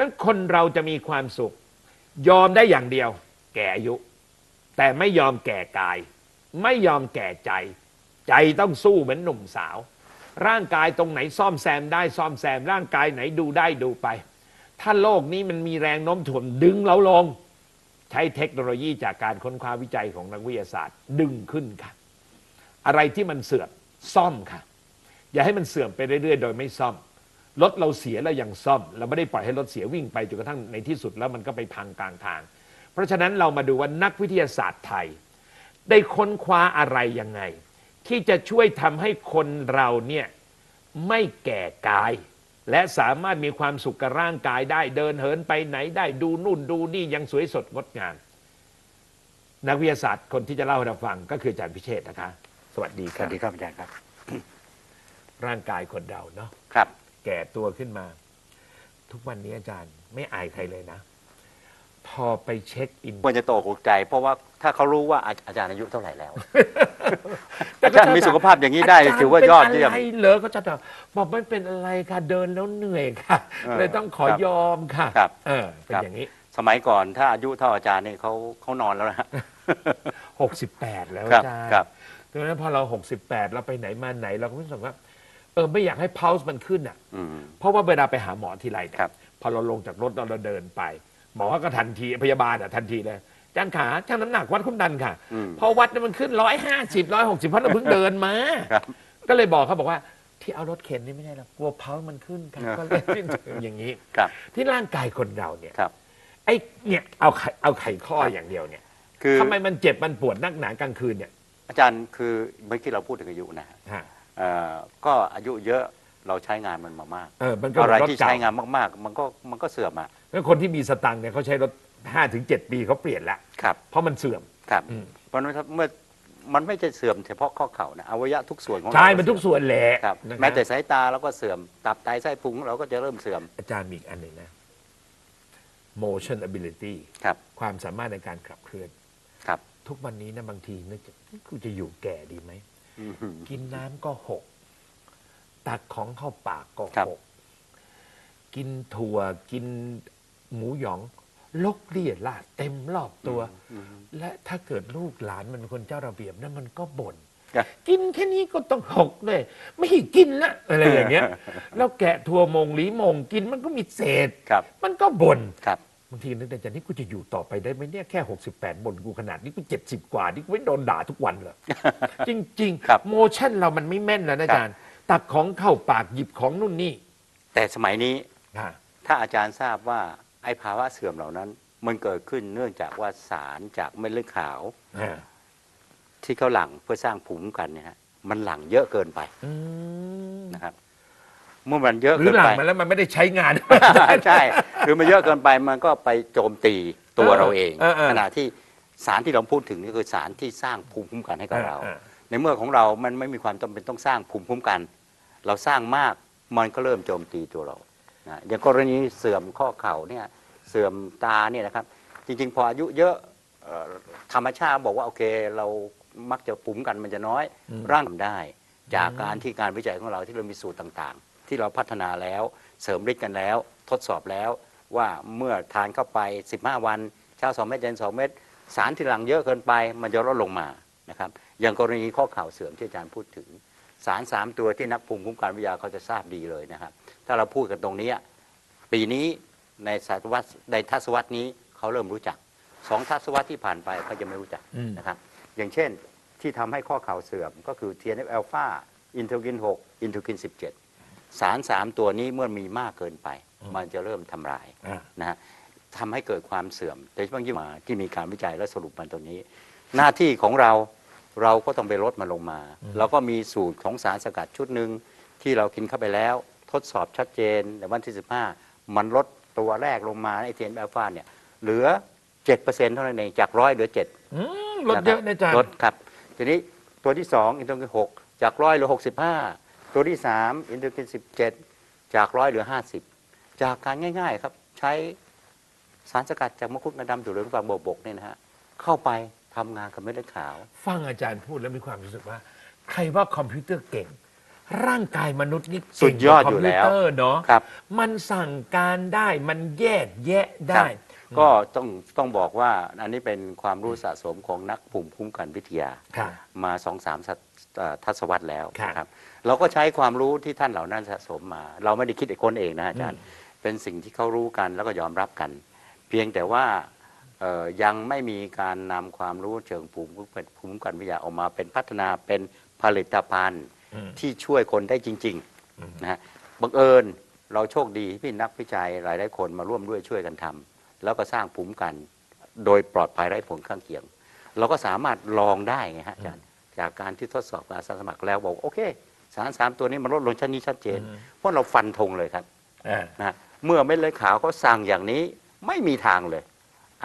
ราะฉะนั้นคนเราจะมีความสุข ยอมได้อย่างเดียว แก่อายุ แต่ไม่ยอมแก่กาย ไม่ยอมแก่ใจ ใจต้องสู้เหมือนหนุ่มสาว ร่างกายตรงไหนซ่อมแซมได้ซ่อมแซม ร่างกายไหนดูได้ดูไป ถ้าโลกนี้มันมีแรงโน้มถ่วงดึงเราลง ใช้เทคโนโลยีจากการค้นคว้าวิจัยของนักวิทยาศาสตร์ ดึงขึ้นค่ะอะไรที่มันเสื่อมซ่อมค่ะ อย่าให้มันเสื่อมไปเรื่อยๆ โดยไม่ซ่อม รถเราเสียเรายังซ่อม เราไม่ได้ปล่อยให้รถเสียวิ่งไปจนกระทั่งในที่สุดแล้วมันก็ไปพังกลางทาง เพราะฉะนั้นเรามาดูว่านักวิทยาศาสตร์ไทย ได้ค้นคว้าอะไรยังไง ที่จะช่วยทำให้คนเราเนี่ยไม่แก่กาย และสามารถมีความสุขกับร่างกายได้เดินเหินไปไหนได้ดูนู่นดูนี่ยังสวยสดงดงาม นักวิทยาศาสตร์คนที่จะเล่าให้เราฟังก็คืออาจารย์พิเชษฐ์นะคะ สวัสดีสครัวับสดีครับอาจารย์ครับ ร่างกายคนเราเนาะ ครับ แก่ตัวขึ้นมา ทุกวันนี้อาจารย์ไม่อายใครเลยนะ พอไปเช็คอิน ควรจะโตกใจ เพราะว่าถ้าเขารู้ว่าอาอาจารย์อายุเท่าไหร่แล้ว อาจารย์มีสุขภาพอย่างนี้ได้ถือว่ายอดเยี่ยมเป็นอะไรเหรอก็จะตอบบอกไม่เป็นอะไรค่ะเดินแล้วเหนื่อยค่ะ เออเลยต้องขอครับยอมค่ะครับ เออเป็นครับอย่างนี้ สมัยก่อนถ้าอายุเท่าอาจารย์เนี่ยเขาเขานอนแล้วนะฮะหกสิบแปดแล้วครับอาจารย์ครับ ดังนั้นพอเราหกสิบแปดเราไปไหนมาไหนเราก็รู้สึกว่าเออไม่อยากให้พาวส์มันขึ้นอะอืมเพราะว่าเวลาไปหาหมอทีไรเนี่ยครับพอเราลงจากรถเราเราเดินไป หมอก็ทันทีพยาบาลอะทันทีเลยอาจารย์ขาช่างน้ำหนักวัดความดันค่ะอืมพอวัดเนี่ยมันขึ้นร้อยห้าสิบร้อยหกสิบเพราะเราเพิ่งเดินมาครับก็เลยบอกเขาบอกว่าที่เอารถเข็นนี่ไม่ใช่หรอกกลัวเพามันขึ้นค่ะเออก็เลยอย่างนี้ครับที่ร่างกายคนเราเนี่ยครับไอ้เนี่ยเอาไขเอาไขข้ออย่างเดียวเนี่ยคือทำไมมันเจ็บมันปวดนักหนากลางคืนเนี่ย อาจารย์คือเมื่อกี้เราพูดถึงอายุนะฮะฮะ เอ่อก็อายุเยอะเราใช้งานมันมามากเออมันก็อะไรเหมืนที่ถเก่ใช้งานมากๆ มันก็มันก็เสื่อมอะแล้วคนที่มีสตังค์เนี่ยเขาใช้รถห้าถึงเจ็ดปีเขาเปลี่ยนละครับเพราะมันเสื่อม ครับอืม เพราะฉะนั้นถ้าเมื่อมันไม่จะเสื่อมเฉพาะข้อเข่านะอวัยวะทุกส่วนของเราใช่มันทุกส่วนแหละครับนะครับแม้แต่สายตาเราก็เสื่อมตับไตไส้พุงเราก็จะเริ่มเสื่อมอาจารย์มีอีกอันหนึ่งนะ motion ability ครับความสามารถในการขับเคลื่อน ครับ ทุกวันนี้นะบางทีนึกจะกูจะอยู่แก่ดีไหมอืม กินน้ำก็หก ตักของเข้าปากก็ครับ หก กินถั่วกินหมูหยอง ลกเลี่ยลาดเต็มรอบตัวอืมและถ้าเกิดลูกหลานมันเป็นคนเจ้าระเบียบนั่นมันก็บ่น ครับ กินแค่นี้ก็ต้องหกเลย ไม่ให้กินละอะไรอย่างเงี้ย แล้วแกะถั่วมงหลีมงกินมันก็มีเศษ ครับ มันก็บ่น ครับ บางทีนึกในใจนี่กูจะอยู่ต่อไปได้ไหมเนี่ยแค่ 68บ่นกูขนาดนี้กูเจ็ดสิบกว่านี่กูไม่โดนด่าทุกวันเหรอ จริงครับโมชั่นเรามันไม่แม่นแล้วนะอาจารย์ ตักของเข้าปากหยิบของนู่นนี่แต่สมัยนี้อ่าถ้าอาจารย์ทราบว่าไอ้ภาวะเสื่อมเหล่านั้น มันเกิดขึ้นเนื่องจากว่าสารจากเม็ดเลือดขาว อ่าที่เขาหลั่งเพื่อสร้างภูมิคุ้มกันเนี่ยฮะมันหลั่งเยอะเกินไปอืมนะครับ เมื่อมันเยอะหรืเกิอนหลัไปงมาแล้วมันไม่ได้ใช้งาน ใช่ คือมันเยอะเกินไปมันก็ไปโจมตีตัวเราเอง เออเออขณะที่สารที่เราพูดถึงนี่คือสารที่สร้างภูมิคุ้มกันให้กับเราอ่าในเมื่อของเรา มันไม่มีความจำเป็นต้องสร้างภูมิคุ้มกัน เราสร้างมากมันก็เริ่มโจมตีตัวเรานะอย่างกรณีเสื่อมข้อเข่าเนี่ยเสื่อมตาเนี่ยนะครับ จริงๆ พออายุเยอะเอ่อธรรมชาติบอกว่าโอเคเรามักจะภูมิคุ้มกันมันจะน้อยอืมร่างทำได้ จากอืมการที่การวิจัยของเราที่เรามีสูตรต่างๆ ที่เราพัฒนาแล้ว เสริมฤทธิ์กันแล้ว ทดสอบแล้วว่าเมื่อทานเข้าไป 15 วันเช้า2เม็ดเย็น2เม็ดสารที่หลังเยอะเกินไปมันจะลดลงมานะครับอย่างกรณีข้อเข่าเสื่อมที่อาจารย์พูดถึง สาร 3 ตัวที่นักภูมิคุ้มกันวิทยาเขาจะทราบดีเลยนะครับ ถ้าเราพูดกันตรงนี้ ปีนี้ในศตวรรษในทศวรรษนี้เขาเริ่มรู้จักสองทศวรรษที่ผ่านไปเขาจะไม่รู้จักอืมนะครับอย่างเช่นที่ทำให้ข้อเข่าเสื่อมก็คือ TNF อ l p h a อินเทอร์กิน 6 อินเทอร์กิน 17 สาร3ตัวนี้เมื่อมีมากเกินไป มันจะเริ่มทำลายอ่า นะฮะทำให้เกิดความเสื่อมโดยเฉพาะยิ่งมาที่มีการวิจัยและสรุปมันตัวนี้ หน้าที่ของเราเราก็ต้องไปลดมันลงมาเราก็มีสูตรของสารสกัดชุดหนึ่งที่เรากินเข้าไปแล้ว ทดสอบชัดเจนในวันที่ 15 มันลดตัวแรกลงมาไอเทนแอลฟาเนี่ยเหลือ 7%เท่านั้นเองจากร้อยเหลือ 7 อืมลดเยอะนะอาจารย์ ลดครับ ทีนี้ตัวที่2อินเทอร์กิน6จากร้อยเหลือ65 ตัวที่ 3 อินเทอร์กิน 17 จากร้อยเหลือ 50 จากการง่าย ๆ ครับ ใช้สารสกัดจากมะคุดงาดำถั่วเหลืองฟางโบบกเนี่ยนะฮะเข้าไปทำงานกับเม็ดเลือดขาว ฟังอาจารย์พูดแล้วมีความรู้สึกว่า ใครว่าคอมพิวเตอร์เก่ง ร่างกายมนุษย์นี่สุดยอดเก่งกาอยู่แล้วคมพิวเตอร์เนาะครับ มันสั่งการได้มันแยกแยะครัได้บก็ต้องต้องบอกว่าอันนี้เป็นความรู้สะสมของนักภูมิคุ้มกันวิทยาค่ะมาสองสามศตเอ่อทศวรรษแล้วครับนะครับ เราก็ใช้ความรู้ที่ท่านเหล่านั้นสะสมมา เราไม่ได้คิดเองคนเองนะอาจารย์ เป็นสิ่งที่เขารู้กันแล้วก็ยอมรับกัน เพียงแต่ว่าเอ่อยังไม่มีการนำความรู้เชิงภูมิคุ้มกันภูมิคุ้มกันวิทยาออกมาเป็นพัฒนาเป็นผลิตภัณฑ์อืมที่ช่วยคนได้จริงอืมๆนะฮะบังเอิญเราโชคดีที่นักวิจัยหลายๆคนมาร่วมด้วยช่วยกันทำแล้วก็สร้างภูมิคุ้มกัน โดยปลอดภัยไร้ผลข้างเคียง เราก็สามารถลองได้ไงฮะอาจารย์จากการที่ทดสอบกับอาสาสมัครแล้วบอกโอเค สารสามตัวนี้มันลดลงชั้นนี้ชัดเจนอืมเพราะเราฟันธงเลยครับอ่านะฮะเมื่อเม็ดเลือดขาวเขาสั่งอย่างนี้ไม่มีทางเลย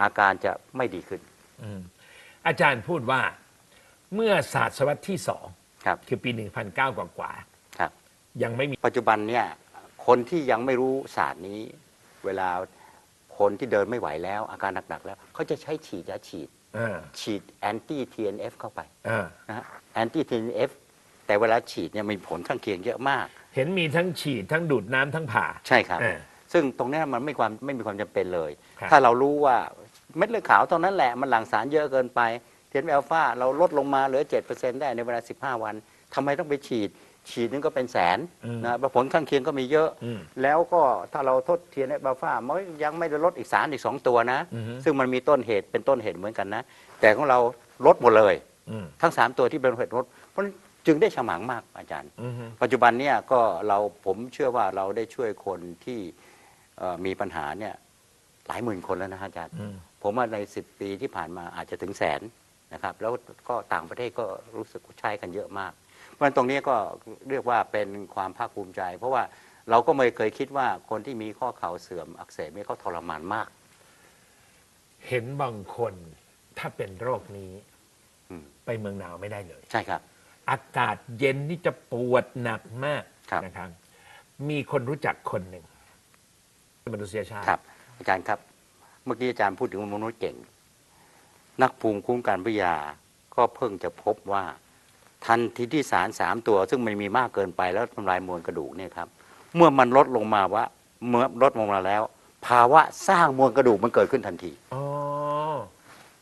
อาการจะไม่ดีขึ้นอืมอาจารย์พูดว่าเมื่อศาสตวรรษที่สองครับคือปี1,009กว่ากว่าๆครับ ยังไม่มีปัจจุบันเนี่ยคนที่ยังไม่รู้ศาสตร์นี้ เวลาคนที่เดินไม่ไหวแล้ว อาการหนักๆแล้วเขาจะใช้ฉีดยาฉีดอ่าฉีดแอนตี้ TNF เข้าไปอ่านะฮะแอนตี้ TNF แต่เวลาฉีดเนี่ยมีผลข้างเคียงเยอะมาก เห็นมีทั้งฉีดทั้งดูดน้ำทั้งผ่า ใช่ครับ อ่าซึ่งตรงเนี้ยมันไม่ความไม่มีความจำเป็นเลย ครับถ้าเรารู้ว่าเม็ดเลือดขาวตรงนั้นแหละมันหลั่งสารเยอะเกินไปเทียนอัลฟาเราลดลงมาเหลือ 7%ได้ในเวลา 15 วันทำไมต้องไปฉีด ฉีดนึงก็เป็นแสนอืม นะผลข้างเคียงก็มีเยอะ อืม แล้วก็ถ้าเราทดเทียนอัลฟามันยังไม่ได้ลดอีกสารอีก 2 ตัวนะ อือฮึ ซึ่งมันมีต้นเหตุเป็นต้นเหตุเหมือนกันนะ แต่ของเราลดหมดเลย อืม ทั้ง 3 ตัวที่เป็นเหตุลดเพราะ จึงได้ฉมังมากอาจารย์อืมปัจจุบันเนี่ยก็เราผมเชื่อว่าเราได้ช่วยคนที่เอ่อมีปัญหาเนี่ยหลายหมื่นคนแล้วนะฮะอาจารย์อืมผมว่าในสิบปีที่ผ่านมาอาจจะถึงแสนนะครับ แล้วก็ต่างประเทศก็รู้สึกใช้กันเยอะมาก เพราะฉะนั้นตรงนี้ก็เรียกว่าเป็นความภาคภูมิใจ เพราะว่าเราก็ไม่เคยคิดว่าคนที่มีข้อเข่าเสื่อมอักเสบเนี่ยเขาทรมานมาก เห็นบางคนถ้าเป็นโรคนี้ อืม ไปเมืองหนาวไม่ได้เลย ใช่ครับ อากาศเย็นนี่จะปวดหนักมากครับ นะครับ มีคนรู้จักคนหนึ่งมนุษยชาติ ครับ อาจารย์ครับ เมื่อกี้อาจารย์พูดถึงมนุษย์เก่ง นักภูมิคุ้มกันวิทยา ก็เพิ่งจะพบว่า ทันทีที่สารสามตัว ซึ่งมันมีมากเกินไปแล้วทำลายมวลกระดูกเนี่ยครับ เมื่อมันลดลงมาว่า เมื่อลดลงมาแล้ว ภาวะสร้างมวลกระดูกมันเกิดขึ้นทันที อ๋อ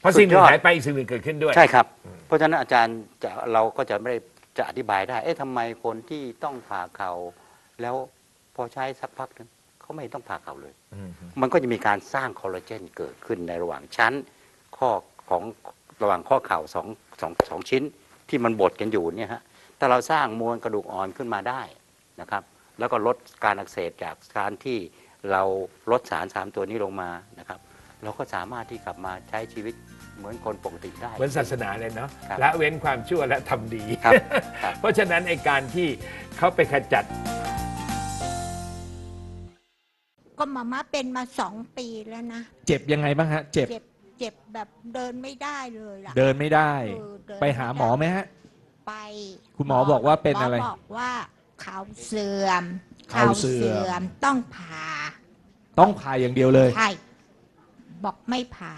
เพราะสิ่งหนึ่สุงดยอด หายไปอีกสิ่งหนึ่งเกิดขึ้นด้วย ใช่ครับ อืม เพราะฉะนั้นอาจารย์จะเราก็จะไม่ได้จะอธิบายได้ เอ๊ะทำไมคนที่ต้องผ่าเข่าแล้วพอใช้สักพักนึงเขาไม่ต้องผ่าเข่าเลยอืมมันก็จะมีการสร้างคอลลาเจนเกิดขึ้นในระหว่างชั้น ข้อของระหว่างข้อเข่าสองสองสองชิ้นที่มันบดกันอยู่เนี่ยฮะถ้าเราสร้างมวลกระดูกอ่อนขึ้นมาได้นะครับ แล้วก็ลดการอักเสบจากการที่เราลดสารสามตัวนี้ลงมานะครับ เราก็สามารถที่กลับมาใช้ชีวิต เหมือนคนปกติได้ เหมือนศาสนาเลยเนาะครับละเว้นความชั่วและทำดี ครับครับ เพราะฉะนั้นไอการที่เขาไปขจัด ก็มาม่าเป็นมาสองปีแล้วนะ เจ็บยังไงบ้างฮะ เจ็บเจ็บเจ็บแบบเดินไม่ได้เลยล่ะเดินไม่ได้ เออเดินไปหาหมอไหมฮะ ไปคุณหมอบอกว่าเป็นอะไรหมบอกว่าเขาเสื่อมเข่าเสื่อมมต้องผ่าต้องผ่าอย่างเดียวเลย ใช่บอกไม่ผ่า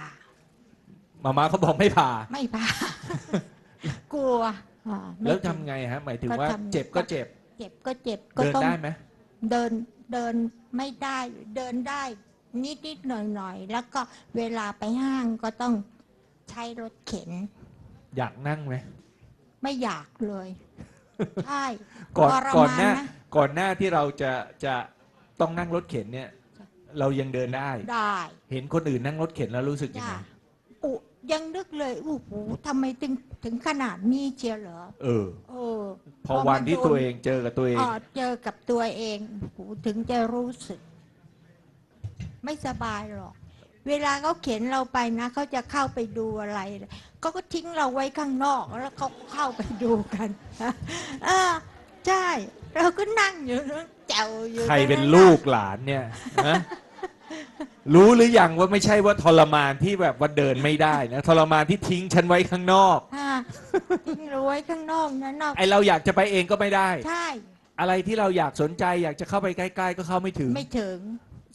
มาม่าเขาบอกไม่ผ่า ไม่ผ่ากลัวอ่าไม่แล้วจริทำงไงฮะ หมายถึงว่าก็ทำเจ็บก็เจ็บ เจ็บก็เจ็บก็เดินต้องได้ไหมเดินเดินไม่ได้เดินได้ นิดนิดๆหน่อยหน่อยๆ แล้วก็เวลาไปห้างก็ต้องใช้รถเข็น อยากนั่งไหมไม่อยากเลย ใช่ก่อนทรก่อนมหน้านะก่อนหน้าที่เราจะจะต้องนั่งรถเข็นเนี่ย เรายังเดินได้ ได้ เห็นคนอื่นนั่งรถเข็นแล้วรู้สึกยังจ้ะไงอุ ยังนึกเลยโอ้โหทำไมถึงถึงขนาดนี้เชียวเหรอเออ เออพอวันที่ตัวเองเจอกับตัวเอง อ๋อเจอกับตัวเองโอ้โหถึงจะรู้สึก ไม่สบายหรอก เวลาเขาเข็นเราไปนะเขาจะเข้าไปดูอะไรเขาก็ทิ้งเราไว้ข้างนอกแล้วเขาก็เข้าไปดูกันเออใช่ เราก็นั่งอยู่นั่งแจวอยู่ใครเป็นตงะลูกหลานเนี่ยนะ รู้หรือยังว่าไม่ใช่ว่าทรมานที่แบบว่าเดินไม่ได้นะทรมานที่ทิ้งฉันไว้ข้างนอกอ่าทิ้งเราไว้ข้างนอกนะนอกไอเราอยากจะไปเองก็ไม่ได้ ใช่ อะไรที่เราอยากสนใจอยากจะเข้าไปใกล้ๆก็เข้าไม่ถึง ไม่ถึง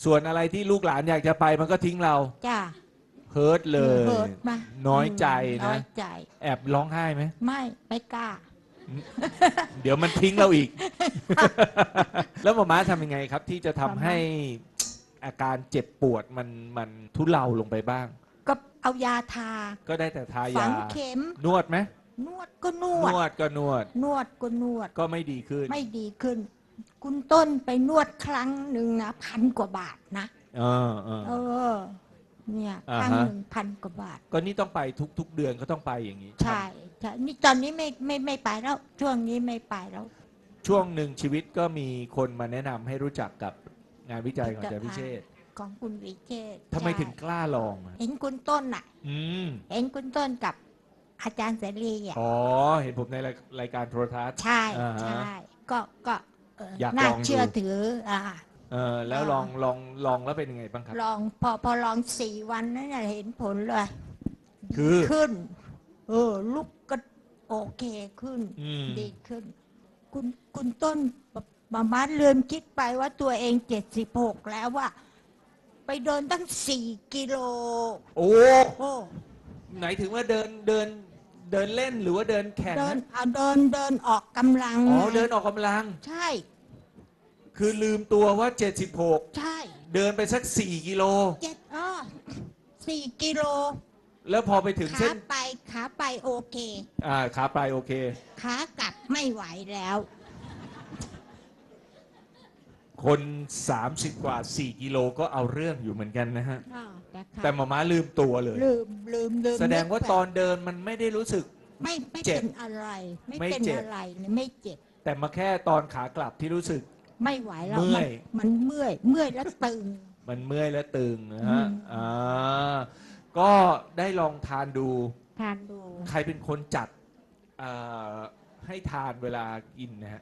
ส่วนอะไรที่ลูกหลานอยากจะไปมันก็ทิ้งเราจ้าเฮิร์ตเลยเหิดมาน้อยใจน้อนะยใจ แอบร้องไห้ไหมไม่ไม่กล้า เดี๋ยวมันทิ้งเราอีก แล้วหมอม้าทำยังไงครับ ที่จะทำให้ อาการเจ็บปวดมันมันทุเลาลงไปบ้าง ก็เอายาทา ก็ได้แต่ทาฝัยางเข็ม นวดไหมนวดก็นนวดวดก็นวด นวดก็นวด ก็ไม่ดีขึ้นไม่ดีขึ้น คุณต้นไปนวดครั้งหนึ่งนะพันกว่าบาทนะ เออเออ เออ เนี่ยอ่าครั้งฮะหนึ่งพันกว่าบาท ก็นี่ต้องไปทุกๆเดือนก็ต้องไปอย่างนี้ใช่ใช่นี่ตอนนี้ไม่ไม่ไม่ไปแล้ว ช่วงนี้ไม่ไปแล้ว ช่วงหนึ่งชีวิตก็มีคนมาแนะนำให้รู้จักกับ งานวิจัยของอาจารย์พิเชษฐ์ของคุณวิเชษฐ์ทำไมใช่ถึงกล้าลองอะเห็นคุณต้นน่ะ อืมเห็นคุณต้นกับอาจารย์เสรีอะอ๋อ เห็นผมในรายการโทรทัศน์ ใช่อ่าฮะใช่ก็ก็เอออยากน่าลองดู เชื่อถืออ่า เออแล้วอ่าลองลองลองแล้วเป็นยังไงบ้างครับ ลองพอพอลองสี่วันนั้นน่ะเห็นผลเลยคือขึ้น เออ ลุกก็โอเคขึ้น อืม ดีขึ้น คุณคุณต้น มามาลืมคิดไปว่าตัวเองเจ็ดสิบหกแล้วว่า ไปเดินตั้งสี่กิโล โอ้โอ้ไหนถึงว่าเดินเดินเดินเล่นหรือว่าเดินแข่งเดินนะเอาเดินเดินออกกำลังอ๋อไงเดินออกกำลัง ใช่ คือลืมตัวว่า76ใช่เดินไปสัก4กิโลเจ็ดอ้อสี่กิโล แล้วพอไปถึงขาเส้นไปขาไปโอเค อ่าขาปลายโอเคขากลับไม่ไหวแล้ว คน 30 กว่า 4 กิโลก็เอาเรื่องอยู่เหมือนกันนะฮะอ้าวแต่ขาแต่หมาม้าลืมตัวเลย ลืมลืมลืมแสดงว่านึกไปตอนเดินมันไม่ได้รู้สึก ไม่ไม่เจ็บเป็นอะไร ไม่ไม่เป็นเจ็บ อะไรเลยไม่เจ็บ แต่มาแค่ตอนขากลับที่รู้สึก ไม่ไหวแล้วเมื่มัอยมันเมื่อยเมื่อยแล้วตึง มันเมื่อยและตึงนะฮะ อืม อ่า ก็ได้ลองทานดู ทานดู ใครเป็นคนจัดเอ่อให้ทานเวลากินนะฮะ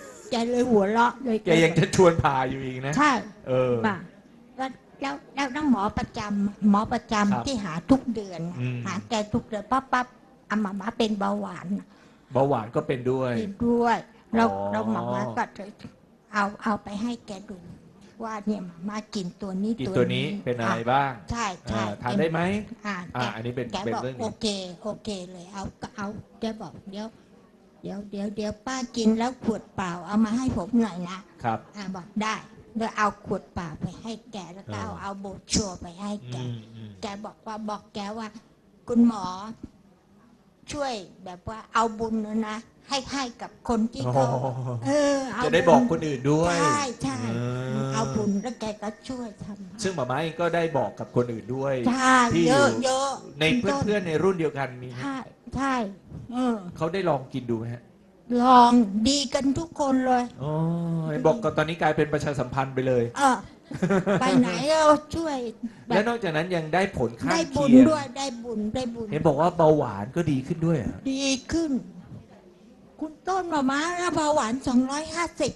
แกเลยหัวเราะเลยแกยังจะชวนผ่าอยู่อีกนะ ใช่เออป่ะแล้วแล้วแล้วน้องหมอประจำหมอประจำครับที่หาทุกเดือนน่ะอืม หาแกทุกเดือนปั๊บปั๊บอามามาเป็นเบาหวานน่ะเบาหวานก็เป็นด้วย กินด้วยเราอ๋อ เราหมามาก็เลยเอาเอาไปให้แกดู ว่าเนี่ยหมามากินตัวนี้กินตัวนี้เป็นอะไรบ้างใช่ใช่อ่าทานได้ไหมอ่าอ่าแก อันนี้เป็นแกเป็นบอกเรื่องโอนี้เคโอเคเลยเอาก็เอาแกบอกเดี๋ยว เดี๋ยวเดี๋ยวเดี๋ยวป้ากินแล้วขวดเปล่าเอามาให้ผมหน่อยนะครับ อ่าบอกได้แล้วเอาขวดเปล่าไปให้แกแล้วก็เอาเออเอาโบรชัวร์ไปให้แก อืมอืมแกบอกว่าบอกแกว่า คุณหมอ ช่วยแบบว่าเอาบุญนะนะให้ให้กับคนที่เขาอ๋อเออเอาจะได้บอกคนอื่นด้วยใช่ใช่ เออ เอาบุญแล้วแกก็ช่วยทำซึ่งหมาม้าเองก็ได้บอกกับคนอื่นด้วยใช่ที่เยอยู่อะเยอะในเพื่อนๆในรุ่นเดียวกันมีไหมใช่ใช่เออเขาได้ลองกินดูไหมฮะ ลองดีกันทุกคนเลยอ๋อเห็นบอกก็ตอนนี้กลายเป็นประชาสัมพันธ์ไปเลยเออไปไหนก็ช่วยแบและบนอกจากนั้นยังได้ผลข้าได้งบุญเคียงด้วยได้บุญได้บุญเห็นบอกว่าเบาหวานก็ดีขึ้นด้วยเหรอดีขึ้น คุณต้นมาม้าเบาหวานสองร้อยห้าสิบ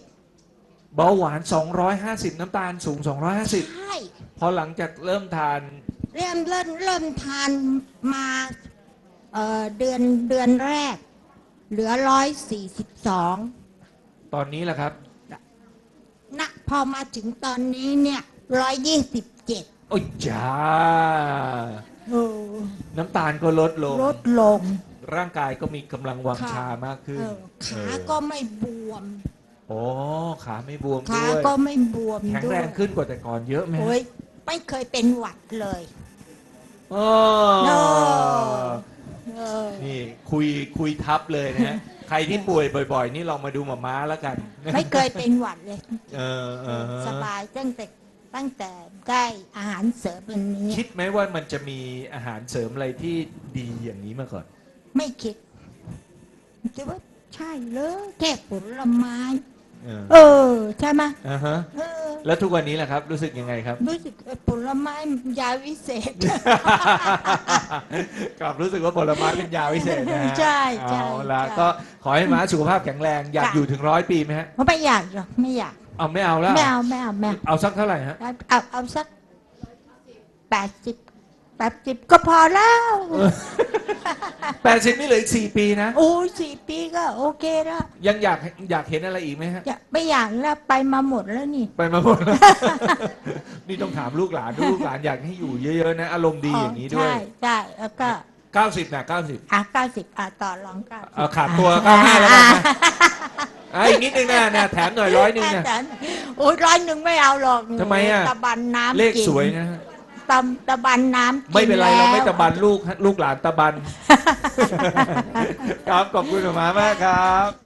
เบาหวาน 250 น้ำตาลสูง250ใช่พอหลังจากเริ่มทาน เริ่มเริ่มเริ่มทานมาเอ่อเดือนเดือนแรก เหลือร้อยสี่สิบสองตอนนี้แหละครับ นะพอมาถึงตอนนี้เนี่ยร้อยยี่สิบเจ็ดโอ้ยจ้าโอ้น้ำตาลก็ลดลง ลดลงร่างกายก็มีกำลังวังค่ะชามากขึ้นเออขาเออก็ไม่บวม โอ้ขาไม่บวมขาด้วยก็ไม่บวมแข็งด้วแรยงขึ้นกว่าแต่ก่อนเยอะไหมฮะโอ้ยไม่เคยเป็นหวัดเลย โอ้เออเออนี่คุยคุยทับเลยนะฮะ ใครที่ป่วยบ่อยๆ นี่ลองมาดูหมาม้าแล้วกันไม่เคยเป็นหวัดเลย เออเออสบายตั้งแต่ตั้งแต่ได้อาหารเสริมอันนี้คิดไหมว่ามันจะมีอาหารเสริมอะไรที่ดีอย่างนี้มาก่อน ไม่คิดคิดว่าใช่เลยแค่ผลไม้ เออเออ ใช่ไหมอ่าฮะเออ แล้วทุกวันนี้แหละครับ รู้สึกยังไงครับ รู้สึกเอ่อผลไม้ยาวิเศษ กลับรู้สึกว่าผลไม้เป็นยาวิเศษนะฮะใช่ใช่เอาละใช่ก็ขอให้ม้าสุขภาพแข็งแรงอยากค่ะอยู่ถึงร้อยปีไหมฮะเพราะไม่อยากหรอกไม่อยากเอาไม่เอาแล้วไม่เอาไม่เอาไม่เอาเอาสักเท่าไหร่ฮะ เอาเอาสักแปดสิบ แปดสิบก็พอแล้วแปดสิบนี่เหลืออีกสี่ปีนะ โอ้ยสี่ปีก็โอเคแล้วยังอยากอยากเห็นอะไรอีกไหมฮะจะไม่อยากแล้วไปมาหมดแล้วนี่ ไปมาหมดแล้วนี่ต้องถามลูกหลานลูกหลานอยากให้อยู่เยอะๆนะ อารมณ์ดีอย่างนี้ด้วย ใช่ใช่แล้วก็90นะ90อะเก้าสิบอะต่อรองเก้าสิบเอาขาดตัว95แล้วกันนะอะอีกนิดนึงนะนะแถมหน่อยร้อยหนึ่งนะแต่โอ้ยร้อยหนึ่งไม่เอาหรอกทำไมอะตะบันน้ำเลขกินสวยนะฮะ ตำตะบันน้ำกิไม่เป็นไรเราไม่แล้วตะบันลูกลูกหลานตะบัน ครับขอบคุณหมอมามากครับ